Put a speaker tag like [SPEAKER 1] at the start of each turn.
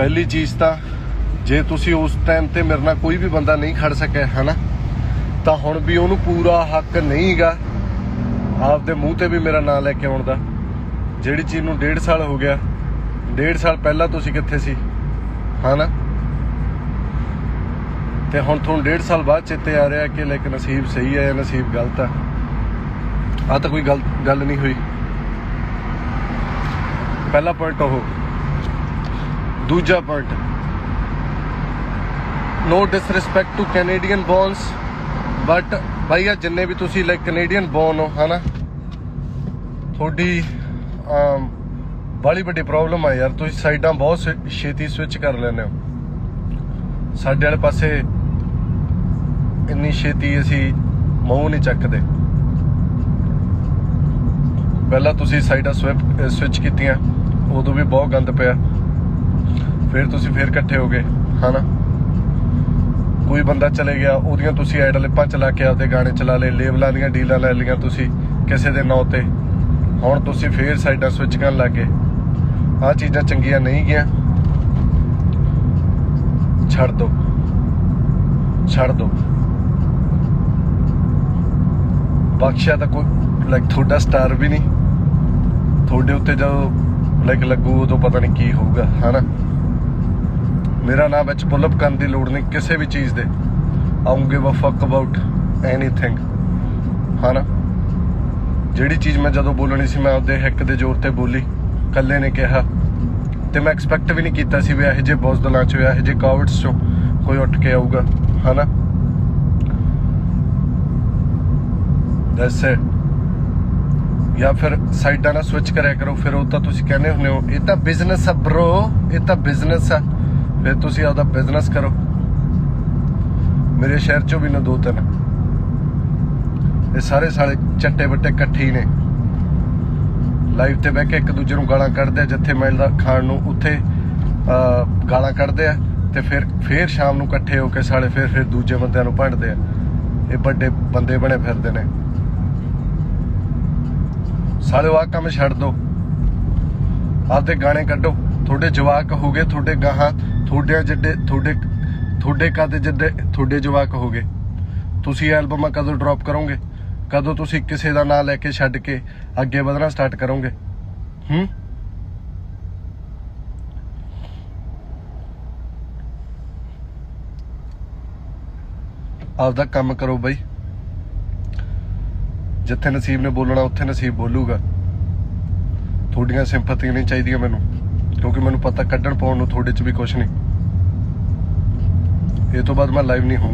[SPEAKER 1] ਪਹਿਲੀ ਚੀਜ਼ ਤਾਂ ਜੇ ਤੁਸੀਂ ਉਸ ਟਾਈਮ ਤੇ ਮੇਰੇ ਨਾਲ ਕੋਈ ਵੀ ਬੰਦਾ ਨਹੀਂ ਖੜ ਸਕਿਆ, ਹਨਾ? ਤਾਂ ਹੁਣ ਵੀ ਉਹਨੂੰ ਪੂਰਾ ਹੱਕ ਨਹੀਂਗਾ ਆਪਦੇ ਮੂੰਹ ਤੇ ਵੀ ਮੇਰਾ ਨਾਂ ਲੈ ਕੇ ਆਉਣ ਦਾ। ਜਿਹੜੀ ਚੀਜ਼ ਨੂੰ 1.5 ਸਾਲ ਹੋ ਗਿਆ 1.5 ਸਾਲ ਪਹਿਲਾਂ ਤੁਸੀਂ ਕਿੱਥੇ ਸੀ, ਹਨਾ? ਤੇ ਹੁਣ ਤੁਹਾਨੂੰ 1.5 ਸਾਲ ਬਾਅਦ ਚੇਤੇ ਆ ਰਿਹਾ ਕਿ ਲੇਕਿਨ ਨਸੀਬ ਸਹੀ ਹੈ ਜਾਂ ਨਸੀਬ ਗਲਤ ਹੈ ਆ ਤਾਂ ਕੋਈ ਗੱਲ ਗੱਲ ਨਹੀਂ ਹੋਈ। ਪਹਿਲਾ ਪੁਆਇੰਟ ਉਹ। ਦੂਜਾ point no disrespect to Canadian borns but ਭਾਈ ਜਿੰਨੇ ਵੀ ਤੁਸੀਂ ਲਾਈਕ ਕੈਨੇਡੀਅਨ ਬੌਨ ਹੋ ਹਨਾ? ਤੁਹਾਡੀ ਅਮ, ਵੱਡੀ ਪ੍ਰੋਬਲਮ ਆ ਯਾਰ। ਤੁਸੀਂ ਸਾਈਡਾਂ ਬਹੁਤ ਛੇਤੀ ਸਵਿਚ ਕਰ ਲੈਂਦੇ ਹੋ। ਸਾਡੇ ਵਾਲੇ ਪਾਸੇ ਇੰਨੀ ਛੇਤੀ ਅਸੀਂ ਮੂੰਹ ਨਹੀਂ ਚੱਕਦੇ। ਪਹਿਲਾਂ ਤੁਸੀਂ ਸਾਈਡਾਂ ਸਵਿਪ ਸਵਿਚ ਕੀਤੀਆਂ ਉਦੋਂ ਵੀ ਬਹੁਤ ਗੰਦ ਪਿਆ। ਫਿਰ ਤੁਸੀਂ ਫਿਰ ਇਕੱਠੇ ਹੋ ਗਏ। ਹਨਾ। ਕੋਈ ਬੰਦਾ ਚਲੇ ਗਿਆ ਉਹਦੀਆਂ ਤੁਸੀਂ ਐਡ ਲਿਪਾਂ ਚਲਾ ਕੇ ਆਪਦੇ ਗਾਣੇ ਚਲਾ ਲਏ ਲੇਬਲਾਂ ਦੀਆਂ ਡੀਲਾਂ ਲੈ ਲਈਆਂ ਤੁਸੀਂ ਕਿਸੇ ਦੇ ਨਾਂ ਤੇ। ਹੁਣ ਤੁਸੀਂ ਫੇਰ ਸਾਈਡਾਂ ਸਵਿਚ ਕਰਨ ਲੱਗੇ ਆਹ ਚੀਜ਼ਾਂ ਚੰਗੀਆਂ ਨਹੀਂ ਗੀਆਂ ਛੱਡ ਦੋ। ਛੱਡ ਦੋ। ਬਖਸ਼ਿਆ ਤਾਂ ਕੋਈ ਲਾਈਕ ਤੁਹਾਡਾ ਸਟਾਰ ਵੀ ਨਹੀਂ। ਤੁਹਾਡੇ ਉੱਤੇ ਜਦੋਂ ਲਾਈਕ ਲੱਗੂ ਉਦੋਂ ਪਤਾ ਨਹੀਂ ਕੀ ਹੋਊਗਾ ਹਨਾ। ਮੇਰਾ ਨਾਮ ਵਿੱਚ ਪੁੱਲਪ ਕਰਨ ਦੀ ਲੋੜ ਨਹੀਂ, ਕਿਸੇ ਵੀ ਚੀਜ਼ ਦੇ। ਆਉਂਗੇ give a fuck about anything ਹਨਾ? ਜਿਹੜੀ ਚੀਜ਼ ਮੈਂ ਜਦੋਂ ਬੋਲਣੀ ਸੀ, ਮੈਂ ਉਹਦੇ ਹਿੱਕ ਦੇ ਜ਼ੋਰ ਤੇ ਬੋਲੀ। ਕੱਲੇ ਨੇ ਕਿਹਾ। ਤੇ ਮੈਂ ਐਕਸਪੈਕਟ ਵੀ ਨਹੀਂ ਕੀਤਾ ਸੀ ਵੀ ਇਹੋ ਜਿਹੇ ਬੌਸਦਲਾਂ ਚੋਂ, ਇਹੋ ਜਿਹੇ ਕਾਵਰਡਸ ਚੋਂ ਕੋਈ ਉੱਠ ਕੇ ਆਊਗਾ। ਹਨਾ? ਦੈਟਸ ਇਟ ਜਾਂ ਫਿਰ ਸਾਈਡਾਂ ਨਾਲ ਸਵਿਚ ਕਰਿਆ ਕਰੋ, ਫਿਰ ਉਹ ਤਾਂ ਤੁਸੀਂ ਕਹਿੰਦੇ ਹੁੰਦੇ ਹੋ, ਇਹ ਤਾਂ ਬਿਜ਼ਨਸ ਆ ਬ్రో ਇਹ ਤਾਂ ਬਿਜ਼ਨਸ ਆ। ਫਿਰ ਤੁਸੀਂ ਆਪਦਾ ਬਿਜ਼ਨਸ ਕਰੋ। ਮੇਰੇ ਸ਼ਹਿਰ ਚੋਂ ਵੀ ਨਾ ਦੋ ਤਿੰਨ। ਇਹ ਸਾਰੇ ਸਾਲੇ ਚੱਟੇ ਬੱਟੇ ਇਕੱਠੇ ਹੀ ਨੇ। ਲਾਈਵ ਤੇ ਬਹਿ ਕੇ ਇੱਕ ਦੂਜੇ ਨੂੰ ਗਾਲਾਂ ਕੱਢਦੇ ਆ ਜਿੱਥੇ ਮਿਲਦਾ ਖਾਣ ਨੂੰ ਉੱਥੇ ਅਹ, ਗਾਲਾਂ ਕੱਢਦੇ ਆ ਤੇ ਫਿਰ ਫਿਰ ਸ਼ਾਮ ਨੂੰ ਇਕੱਠੇ ਹੋ ਕੇ ਸਾਲੇ ਫਿਰ ਫਿਰ ਦੂਜੇ ਬੰਦਿਆਂ ਨੂੰ ਭੰਡਦੇ ਆ। ਇਹ ਵੱਡੇ ਬੰਦੇ ਬਣੇ ਫਿਰਦੇ ਨੇ। ਸਾਲੇ ਆਹ ਕੰਮ ਛੱਡ ਦੋ। ਆਪਦੇ ਗਾਣੇ ਕੱਢੋ। ਤੁਹਾਡੇ ਜਵਾਕ ਹੋਗੇ ਤੁਹਾਡੇ ਗਾਹਾਂ, ਤੁਹਾਡੇ ਜਿੱਡੇ ਤੁਹਾਡੇ ਤੁਹਾਡੇ ਕਦ ਜਿੱਡੇ ਤੁਹਾਡੇ ਜਵਾਕ ਹੋਗੇ ਤੁਸੀਂ ਐਲਬਮਾਂ ਕਦੋਂ ਡ੍ਰੌਪ ਕਰੋਗੇ? ਕਦੋਂ ਤੁਸੀਂ ਕਿਸੇ ਦਾ ਨਾਂ ਲੈ ਕੇ ਛੱਡ ਕੇ ਅੱਗੇ ਵਧਣਾ ਸਟਾਰਟ ਕਰੋਗੇ? ਹੂੰ? ਆਪਦਾ ਕੰਮ ਕਰੋ ਬਈ। ਜਿੱਥੇ ਨਸੀਬ ਨੇ ਬੋਲਣਾ, ਉੱਥੇ ਨਸੀਬ ਬੋਲੂਗਾ। ਤੁਹਾਡੀਆਂ ਸਿੰਪਥੀਆਂ ਨਹੀਂ ਚਾਹੀਦੀਆਂ ਮੈਨੂੰ। ਕਿਉਂਕਿ ਮੈਨੂੰ ਪਤਾ ਕੱਢਣ ਪਾਉਣ ਨੂੰ ਤੁਹਾਡੇ 'ਚ ਵੀ ਕੁਝ ਨਹੀਂ। ਇਹ ਤੋਂ ਬਾਅਦ ਮੈਂ ਲਾਈਵ ਨਹੀਂ ਹੋਊਂਗਾ।